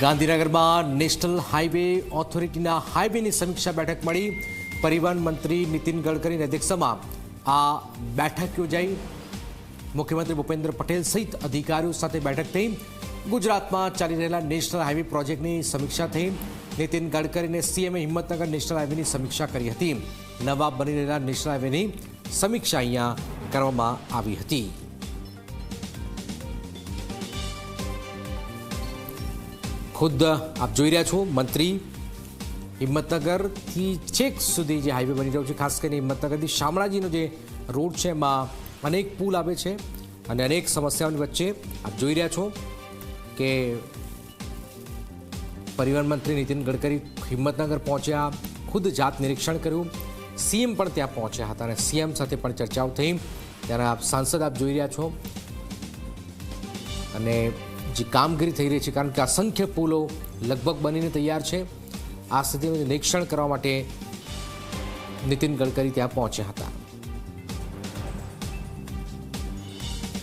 ગાંધીનગરમાં national highway ઓથોરિટીના હાઈવેની સમીક્ષા બેઠક મળી. પરિવહન મંત્રી નીતિન ગડકરીની અધ્યક્ષતામાં આ બેઠક યોજાઈ. મુખ્યમંત્રી ભૂપેન્દ્ર પટેલ સહિત અધિકારીઓ સાથે બેઠક થઈ. ગુજરાતમાં ચાલી રહેલા નેશનલ હાઈવે પ્રોજેક્ટની સમીક્ષા થઈ. નીતિન ગડકરીને સીએમએ હિંમતનગર નેશનલ હાઈવેની સમીક્ષા કરી હતી. નવા બની રહેલા નેશનલ હાઈવેની સમીક્ષા અહીંયા કરવામાં આવી હતી. ખુદ આપ જોઈ રહ્યા છો મંત્રી હિંમતનગરથી છેક સુધી જે હાઈવે બની રહ્યો છે. ખાસ કરીને હિંમતનગરથી શામળાજીનો જે રોડ છે, એમાં અનેક પુલ આવે છે અને અનેક સમસ્યાઓની વચ્ચે આપ જોઈ રહ્યા છો કે પરિવહન મંત્રી નીતિન ગડકરી હિંમતનગર પહોંચ્યા, ખુદ જાત નિરીક્ષણ કર્યું. સીએમ પણ ત્યાં પહોંચ્યા હતા અને સીએમ સાથે પણ ચર્ચાઓ થઈ. ત્યારે આપ સાંસદ આપ જોઈ રહ્યા છો. અને જે કામગીરી થઈ રહી છે, કારણ કે અસંખ્ય પુલો લગભગ બનીને તૈયાર છે. આ સ્થિતિનું નિરીક્ષણ કરવા માટે નીતિન ગડકરી ત્યાં પહોંચ્યા હતા.